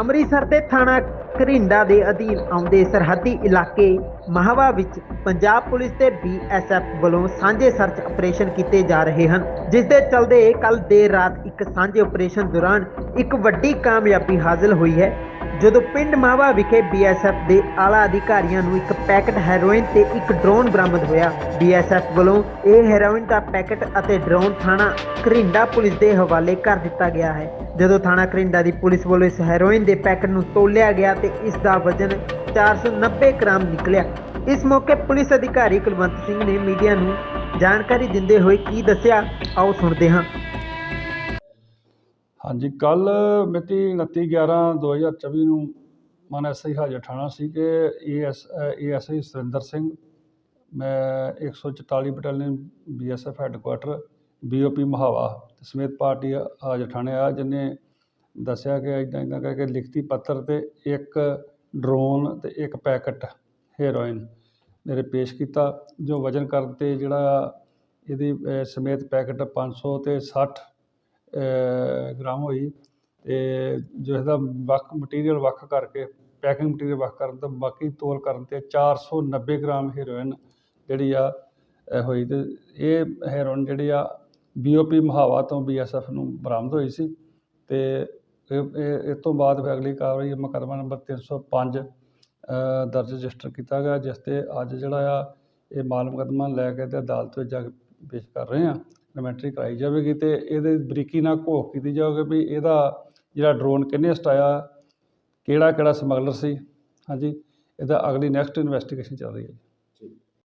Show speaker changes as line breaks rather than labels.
ਅੰਮ੍ਰਿਤਸਰ ਦੇ ਥਾਣਾ ਘਰਿੰਡਾ ਦੇ ਅਧੀਨ ਆਉਂਦੇ ਸਰਹੱਦੀ ਇਲਾਕੇ ਮਹਾਵਾ ਵਿੱਚ ਪੰਜਾਬ ਪੁਲਿਸ ਤੇ ਬੀਐਸਐਫ ਵੱਲੋਂ ਸਾਂਝੇ ਸਰਚ ਆਪਰੇਸ਼ਨ ਕੀਤੇ ਜਾ ਰਹੇ ਹਨ, ਜਿਸ ਦੇ ਚਲਦੇ ਕੱਲ ਦੇਰ ਰਾਤ ਇੱਕ ਸਾਂਝੇ ਆਪਰੇਸ਼ਨ ਦੌਰਾਨ ਇੱਕ ਵੱਡੀ ਕਾਮਯਾਬੀ ਹਾਸਲ ਹੋਈ ਹੈ। ਜਦੋਂ ਪਿੰਡ ਮਾਵਾ ਵਿਖੇ ਬੀਐਸਐਫ ਦੇ ਆਲਾ ਅਧਿਕਾਰੀਆਂ ਨੂੰ ਇੱਕ ਪੈਕੇਟ ਹੈਰੋਇਨ ਤੇ ਇੱਕ ਡਰੋਨ ਬਰਾਮਦ ਹੋਇਆ ਬੀਐਸਐਫ ਵੱਲੋਂ ਇਹ ਹੈਰੋਇਨ ਦਾ ਪੈਕੇਟ ਅਤੇ ਡਰੋਨ ਥਾਣਾ ਘਰਿੰਡਾ ਪੁਲਿਸ ਦੇ ਹਵਾਲੇ ਕਰ ਦਿੱਤਾ ਗਿਆ ਹੈ। ਜਦੋਂ ਥਾਣਾ ਘਰਿੰਡਾ ਦੀ ਪੁਲਿਸ ਵੱਲੋਂ ਇਸ ਹੈਰੋਇਨ ਦੇ ਪੈਕੇਟ ਨੂੰ ਤੋਲਿਆ ਗਿਆ ਤੇ ਇਸ ਦਾ ਵਜ਼ਨ 490 ਗ੍ਰਾਮ ਨਿਕਲਿਆ। ਇਸ ਮੌਕੇ ਪੁਲਿਸ ਅਧਿਕਾਰੀ ਕੁਲਵੰਤ ਸਿੰਘ ਨੇ ਮੀਡੀਆ ਨੂੰ ਜਾਣਕਾਰੀ ਦਿੰਦੇ ਹੋਏ ਕੀ ਦੱਸਿਆ, ਆਓ ਸੁਣਦੇ ਹਾਂ।
ਹਾਂਜੀ ਕੱਲ ਮਿਤੀ 29 11 2024 ਨੂੰ ਮਨ ਐਸਆਈ ਹਾਜ਼ਰ ਥਾਣਾ ਸੀ ਕਿ ਏਐਸ, ਏਐਸਆਈ ਸੁਰਿੰਦਰ ਸਿੰਘ, ਮੈਂ 144 battalion BSF headquarter BOP Mahawa ਸਮੇਤ ਪਾਰਟੀ ਹਾਜ਼ਰ ਥਾਣੇ ਆ ਜਿਹਨੇ ਦੱਸਿਆ ਕਿ ਇਦਾਂ ਇਦਾਂ ਕਰਕੇ ਲਿਖਤੀ ਪੱਤਰ ਤੇ ਇੱਕ ਡਰੋਨ ਤੇ ਇੱਕ ਪੈਕਟ ਹੈਰੋਇਨ ਮੇਰੇ ਪੇਸ਼ ਕੀਤਾ, ਜੋ ਵਜਨ ਕਰਨ ਤੇ ਜਿਹੜਾ ਇਹਦੀ ਸਮੇਤ ਪੈਕਟ 500 ਤੇ 60 ਅਹ ਗ੍ਰਾਮ ਹੋਈ। ਤੇ ਜੋ ਇਹਦਾ ਵੱਖ ਮਟੀਰੀਅਲ ਵੱਖ ਕਰਕੇ ਪੈਕਿੰਗ ਮਟੀਰੀਅਲ ਵੱਖ ਕਰਨ ਤੋਂ ਬਾਕੀ ਤੋਲ ਕਰਨ ਤੇ 490 ਗ੍ਰਾਮ ਹੈਰੋਇਨ ਜਿਹੜੀ ਆ ਹੋਈ ਤੇ ਇਹ ਹੈਰੋਇਨ ਜਿਹੜੀ ਆ ਬੀਓਪੀ ਮਹਾਵਾ ਤੋਂ ਬੀਐਸਐਫ ਨੂੰ ਬਰਾਮਦ ਹੋਈ ਸੀ। ਤੇ ਇਹ ਤੋਂ ਬਾਅਦ ਫਿਰ ਅਗਲੀ ਕਾਰਵਾਈ ਮੁਕੱਦਮਾ ਨੰਬਰ 305 ਅਹ, ਦਰਜ ਰਜਿਸਟਰ ਕੀਤਾ ਗਿਆ, ਜਿਸ ਤੇ ਅੱਜ ਜਿਹੜਾ ਆ, ਇਹ ਮਾਲ ਮੁਕੱਦਮਾ ਲੈ ਕੇ ਤੇ ਅਦਾਲਤ ਵਿੱਚ ਜਾ ਕੇ ਪੇਸ਼ ਕਰ ਰਹੇ ਆ। ਕਮੈਂਟਰੀ ਕਰਾਈ ਜਾਵੇਗੀ ਤੇ ਇਹਦੇ ਬਰੀਕੀ ਨਾਲ ਘੋਖ ਕੀਤੀ ਜਾਵੇਗੀ ਵੀ ਇਹਦਾ ਜਿਹੜਾ ਡਰੋਨ ਕਿੰਨੇ ਸਟਾਇਆ ਕਿਹੜਾ ਕਿਹੜਾ ਸਮਗਲਰ ਸੀ, ਹਾਂਜੀ, ਇਹਦਾ ਅਗਲੀ ਨੈਕਸਟ ਇਨਵੈਸਟੀਗੇਸ਼ਨ ਚੱਲ ਰਹੀ ਹੈ ਜੀ।